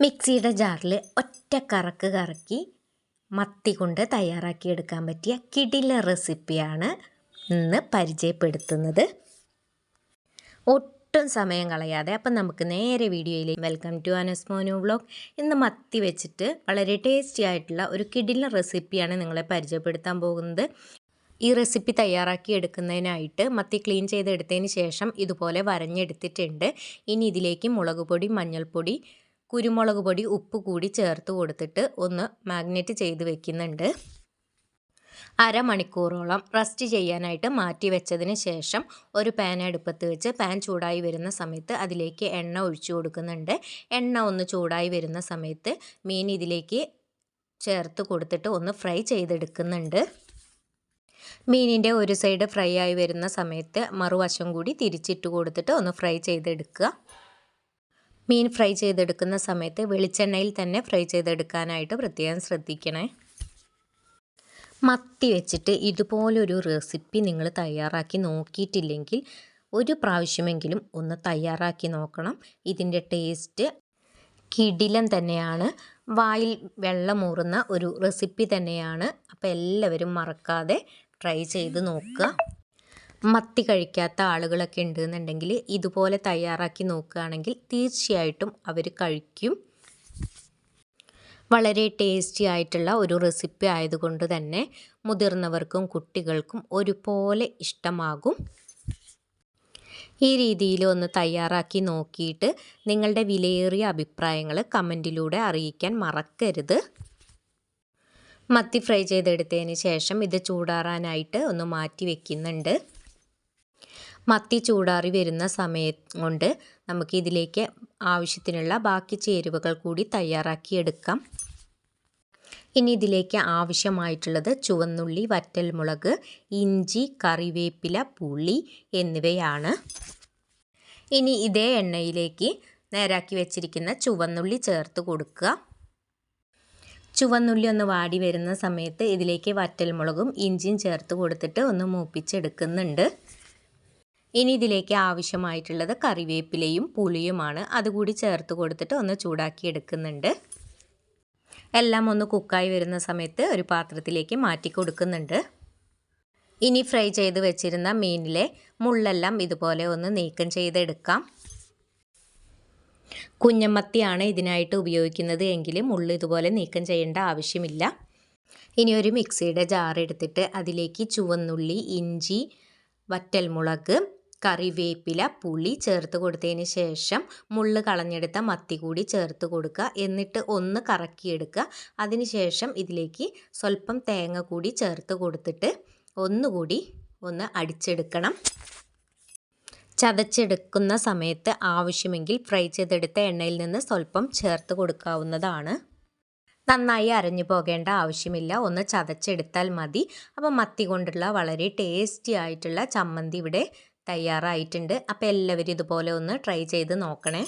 മിക്സിയുടെ ജാറിൽ ഒറ്റ കറക്ക് കറക്കി മത്തി കൊണ്ട് തയ്യാറാക്കിയെടുക്കാൻ പറ്റിയ കിടില റെസിപ്പിയാണ് ഇന്ന് പരിചയപ്പെടുത്തുന്നത്. ഒട്ടും സമയം കളയാതെ അപ്പം നമുക്ക് നേരെ വീഡിയോയിലേക്ക് വെൽക്കം ടു അനസ്മോനു വ്ളോഗ് ഇന്ന് മത്തി വെച്ചിട്ട് വളരെ ടേസ്റ്റി ആയിട്ടുള്ള ഒരു കിടില റെസിപ്പിയാണ് നിങ്ങളെ പരിചയപ്പെടുത്താൻ പോകുന്നത്. ഈ റെസിപ്പി തയ്യാറാക്കി എടുക്കുന്നതിനായിട്ട് മത്തി ക്ലീൻ ചെയ്തെടുത്തതിന് ശേഷം ഇതുപോലെ വരഞ്ഞെടുത്തിട്ടുണ്ട്. ഇനി ഇതിലേക്ക് മുളക് പൊടി മഞ്ഞൾപ്പൊടി കുരുമുളക് പൊടി ഉപ്പ് കൂടി ചേർത്ത് കൊടുത്തിട്ട് ഒന്ന് മാഗ്നറ്റ് ചെയ്ത് വെക്കുന്നുണ്ട്. അരമണിക്കൂറോളം റസ്റ്റ് ചെയ്യാനായിട്ട് മാറ്റി വെച്ചതിന് ശേഷം ഒരു പാൻ അടുപ്പത്ത് വെച്ച് പാൻ ചൂടായി വരുന്ന സമയത്ത് അതിലേക്ക് എണ്ണ ഒഴിച്ചു കൊടുക്കുന്നുണ്ട്. എണ്ണ ഒന്ന് ചൂടായി വരുന്ന സമയത്ത് മീൻ ഇതിലേക്ക് ചേർത്ത് കൊടുത്തിട്ട് ഒന്ന് ഫ്രൈ ചെയ്തെടുക്കുന്നുണ്ട്. മീനിന്റെ ഒരു സൈഡ് ഫ്രൈ ആയി വരുന്ന സമയത്ത് മറുവശം കൂടി തിരിച്ചിട്ട് കൊടുത്തിട്ട് ഒന്ന് ഫ്രൈ ചെയ്തെടുക്കുക. മീൻ ഫ്രൈ ചെയ്തെടുക്കുന്ന സമയത്ത് വെളിച്ചെണ്ണയിൽ തന്നെ ഫ്രൈ ചെയ്തെടുക്കാനായിട്ട് പ്രത്യേകം ശ്രദ്ധിക്കണേ. മത്തി വെച്ചിട്ട് ഇതുപോലൊരു റെസിപ്പി നിങ്ങൾ തയ്യാറാക്കി നോക്കിയിട്ടില്ലെങ്കിൽ ഒരു പ്രാവശ്യമെങ്കിലും ഒന്ന് തയ്യാറാക്കി നോക്കണം. ഇതിന്റെ ടേസ്റ്റ് കിടിലം തന്നെയാണ്. വായിൽ വെള്ളമൂറുന്ന ഒരു റെസിപ്പി തന്നെയാണ്. അപ്പോൾ എല്ലാവരും മറക്കാതെ ട്രൈ ചെയ്ത് നോക്കുക. മത്തി കഴിക്കാത്ത ആളുകളൊക്കെ ഉണ്ടെന്നുണ്ടെങ്കിൽ ഇതുപോലെ തയ്യാറാക്കി നോക്കുകയാണെങ്കിൽ തീർച്ചയായിട്ടും അവർ കഴിക്കും. വളരെ ടേസ്റ്റി ആയിട്ടുള്ള ഒരു റെസിപ്പി ആയതുകൊണ്ട് തന്നെ മുതിർന്നവർക്കും കുട്ടികൾക്കും ഒരുപോലെ ഇഷ്ടമാകും. ഈ രീതിയിൽ ഒന്ന് തയ്യാറാക്കി നോക്കിയിട്ട് നിങ്ങളുടെ വിലയേറിയ അഭിപ്രായങ്ങൾ കമന്റിലൂടെ അറിയിക്കാൻ മറക്കരുത്. മത്തി ഫ്രൈ ചെയ്തെടുത്തതിന് ശേഷം ഇത് ചൂടാറാനായിട്ട് ഒന്ന് മാറ്റി വെക്കുന്നുണ്ട്. മത്തി ചൂടാറി വരുന്ന സമയം കൊണ്ട് നമുക്ക് ഇതിലേക്ക് ആവശ്യത്തിനുള്ള ബാക്കി ചേരുവകൾ കൂടി തയ്യാറാക്കി എടുക്കാം ഇനി ഇതിലേക്ക് ആവശ്യമായിട്ടുള്ളത് ചുവന്നുള്ളി വറ്റൽമുളക് ഇഞ്ചി കറിവേപ്പില പുളി എന്നിവയാണ്. ഇനി ഇതേ എണ്ണയിലേക്ക് നേരാക്കി വെച്ചിരിക്കുന്ന ചുവന്നുള്ളി ചേർത്ത് കൊടുക്കുക. ചുവന്നുള്ളി ഒന്ന് വാടി വരുന്ന സമയത്ത് ഇതിലേക്ക് വറ്റൽമുളകും ഇഞ്ചിയും ചേർത്ത് കൊടുത്തിട്ട് ഒന്ന് മൂപ്പിച്ചെടുക്കുന്നുണ്ട്. ഇനി ഇതിലേക്ക് ആവശ്യമായിട്ടുള്ളത് കറിവേപ്പിലയും പുളിയുമാണ്. അതുകൂടി ചേർത്ത് കൊടുത്തിട്ട് ഒന്ന് ചൂടാക്കി എടുക്കുന്നുണ്ട്. എല്ലാം ഒന്ന് കുക്കായി വരുന്ന സമയത്ത് ഒരു പാത്രത്തിലേക്ക് മാറ്റി കൊടുക്കുന്നുണ്ട്. ഇനി ഫ്രൈ ചെയ്ത് വെച്ചിരുന്ന മീനിലെ മുള്ളെല്ലാം ഇതുപോലെ ഒന്ന് നീക്കം ചെയ്തെടുക്കാം. കുഞ്ഞമ്മത്തിയാണ് ഇതിനായിട്ട് ഉപയോഗിക്കുന്നത് എങ്കിൽ മുള്ള് ഇതുപോലെ നീക്കം ചെയ്യേണ്ട ആവശ്യമില്ല. ഇനി ഒരു മിക്സിയുടെ ജാർ എടുത്തിട്ട് അതിലേക്ക് ചുവന്നുള്ളി ഇഞ്ചി വറ്റൽമുളക് കറിവേപ്പില പുളി ചേർത്ത് കൊടുത്തതിന് ശേഷം മുള്ള് കളഞ്ഞെടുത്ത മത്തി കൂടി ചേർത്ത് കൊടുക്കുക. എന്നിട്ട് ഒന്ന് കറക്കിയെടുക്കുക. അതിനുശേഷം ഇതിലേക്ക് സ്വല്പം തേങ്ങ കൂടി ചേർത്ത് കൊടുത്തിട്ട് ഒന്നുകൂടി ഒന്ന് അടിച്ചെടുക്കണം. ചതച്ചെടുക്കുന്ന സമയത്ത് ആവശ്യമെങ്കിൽ ഫ്രൈ ചെയ്തെടുത്ത എണ്ണയിൽ നിന്ന് സ്വല്പം ചേർത്ത് കൊടുക്കാവുന്നതാണ്. നന്നായി അരഞ്ഞു പോകേണ്ട ആവശ്യമില്ല. ഒന്ന് ചതച്ചെടുത്താൽ മതി. അപ്പോൾ മത്തി കൊണ്ടുള്ള വളരെ ടേസ്റ്റി ആയിട്ടുള്ള ചമ്മന്തി ഇവിടെ തയ്യാറായിട്ടുണ്ട്. അപ്പോൾ എല്ലാവരും ഇതുപോലെ ഒന്ന് ട്രൈ ചെയ്ത് നോക്കണേ.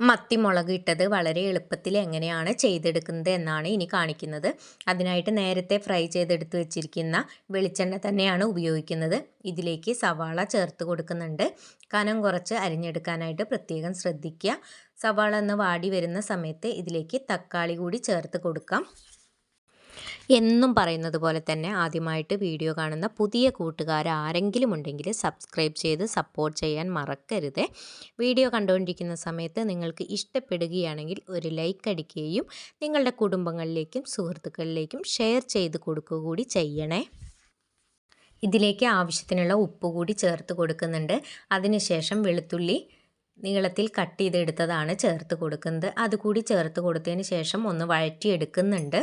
മത്തി മുളക് ഇട്ടത് വളരെ എളുപ്പത്തിൽ എങ്ങനെയാണ് ചെയ്തെടുക്കുന്നത് എന്നാണ് ഇനി കാണിക്കുന്നത്. അതിനായിട്ട് നേരത്തെ ഫ്രൈ ചെയ്തെടുത്ത് വെച്ചിരിക്കുന്ന വെളിച്ചെണ്ണ തന്നെയാണ് ഉപയോഗിക്കുന്നത്. ഇതിലേക്ക് സവാള ചേർത്ത് കൊടുക്കുന്നുണ്ട്. കനം കുറച്ച് അരിഞ്ഞെടുക്കാനായിട്ട് പ്രത്യേകം ശ്രദ്ധിക്കുക. സവാള ഒന്ന് വാടി വരുന്ന സമയത്ത് ഇതിലേക്ക് തക്കാളി കൂടി ചേർത്ത് കൊടുക്കാം. എന്നും പറയുന്നത് പോലെ തന്നെ ആദ്യമായിട്ട് വീഡിയോ കാണുന്ന പുതിയ കൂട്ടുകാർ ആരെങ്കിലും ഉണ്ടെങ്കിൽ സബ്സ്ക്രൈബ് ചെയ്ത് സപ്പോർട്ട് ചെയ്യാൻ മറക്കരുത്. വീഡിയോ കണ്ടുകൊണ്ടിരിക്കുന്ന സമയത്ത് നിങ്ങൾക്ക് ഇഷ്ടപ്പെടുകയാണെങ്കിൽ ഒരു ലൈക്ക് അടിക്കുകയും നിങ്ങളുടെ കുടുംബങ്ങളിലേക്കും സുഹൃത്തുക്കളിലേക്കും ഷെയർ ചെയ്ത് കൊടുക്കുക കൂടി ചെയ്യണേ. ഇതിലേക്ക് ആവശ്യത്തിനുള്ള ഉപ്പ് കൂടി ചേർത്ത് കൊടുക്കുന്നുണ്ട്. അതിനുശേഷം വെളുത്തുള്ളി നീളത്തിൽ കട്ട് ചെയ്തെടുത്തതാണ് ചേർത്ത് കൊടുക്കുന്നത്. അതുകൂടി ചേർത്ത് കൊടുത്തതിന് ശേഷം ഒന്ന് വഴറ്റിയെടുക്കുന്നുണ്ട്.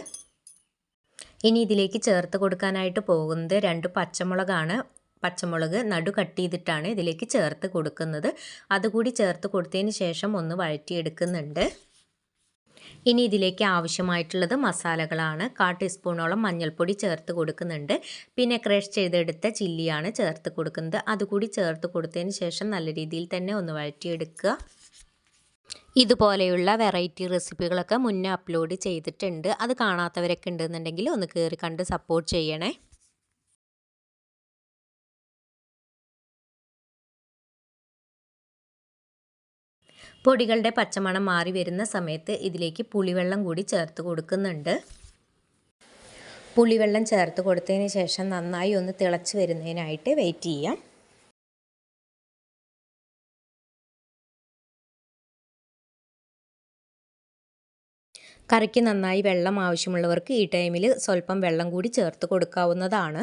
ഇനി ഇതിലേക്ക് ചേർത്ത് കൊടുക്കാനായിട്ട് പോകുന്നത് രണ്ട് പച്ചമുളകാണ്. പച്ചമുളക് നടു കട്ട് ചെയ്തിട്ടാണ് ഇതിലേക്ക് ചേർത്ത് കൊടുക്കുന്നത്. അതുകൂടി ചേർത്ത് കൊടുത്തതിന് ശേഷം ഒന്ന് വഴറ്റിയെടുക്കുന്നുണ്ട്. ഇനി ഇതിലേക്ക് ആവശ്യമായിട്ടുള്ളത് മസാലകളാണ്. കാ ടീസ്പൂണോളം മഞ്ഞൾപ്പൊടി ചേർത്ത് കൊടുക്കുന്നുണ്ട്. പിന്നെ ക്രഷ് ചെയ്തെടുത്ത ചില്ലിയാണ് ചേർത്ത് കൊടുക്കുന്നത്. അതുകൂടി ചേർത്ത് കൊടുത്തതിന് ശേഷം നല്ല രീതിയിൽ തന്നെ ഒന്ന് വഴറ്റിയെടുക്കുക. ഇതുപോലെയുള്ള വെറൈറ്റി റെസിപ്പികളൊക്കെ മുന്നേ അപ്ലോഡ് ചെയ്തിട്ടുണ്ട്. അത് കാണാത്തവരൊക്കെ ഉണ്ടെന്നുണ്ടെങ്കിൽ ഒന്ന് കയറി കണ്ട് സപ്പോർട്ട് ചെയ്യണേ. പൊടികളുടെ പച്ചമണം മാറി വരുന്ന സമയത്ത് ഇതിലേക്ക് പുളിവെള്ളം കൂടി ചേർത്ത് കൊടുക്കുന്നുണ്ട്. പുളിവെള്ളം ചേർത്ത് കൊടുത്തതിന് ശേഷം നന്നായി ഒന്ന് തിളച്ച് വരുന്നതിനായിട്ട് വെയിറ്റ് ചെയ്യാം. കറിക്ക് നന്നായി വെള്ളം ആവശ്യമുള്ളവർക്ക് ഈ ടൈമിൽ സ്വല്പം വെള്ളം കൂടി ചേർത്ത് കൊടുക്കാവുന്നതാണ്.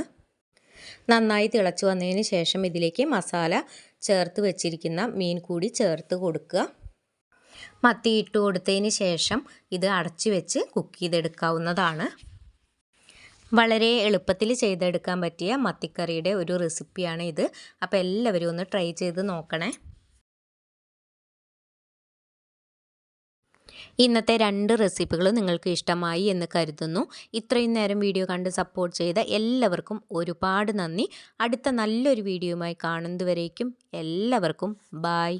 നന്നായി തിളച്ചു വന്നതിന് ശേഷം ഇതിലേക്ക് മസാല ചേർത്ത് വെച്ചിരിക്കുന്ന മീൻ കൂടി ചേർത്ത് കൊടുക്കുക. മത്തി ഇട്ട് കൊടുത്തതിന് ശേഷം ഇത് അടച്ചു വെച്ച് കുക്ക് ചെയ്തെടുക്കാവുന്നതാണ്. വളരെ എളുപ്പത്തിൽ ചെയ്തെടുക്കാൻ പറ്റിയ മത്തിക്കറിയുടെ ഒരു റെസിപ്പിയാണ് ഇത്. അപ്പോൾ എല്ലാവരും ഒന്ന് ട്രൈ ചെയ്ത് നോക്കണേ. ഇന്നത്തെ രണ്ട് റെസിപ്പികൾ നിങ്ങൾക്ക് ഇഷ്ടമായി എന്ന് കരുതുന്നു. ഇത്രയും നേരം വീഡിയോ കണ്ട് സപ്പോർട്ട് ചെയ്ത എല്ലാവർക്കും ഒരുപാട് നന്ദി. അടുത്ത നല്ലൊരു വീഡിയോയുമായി കാണുന്നതുവരേക്കും എല്ലാവർക്കും ബായ്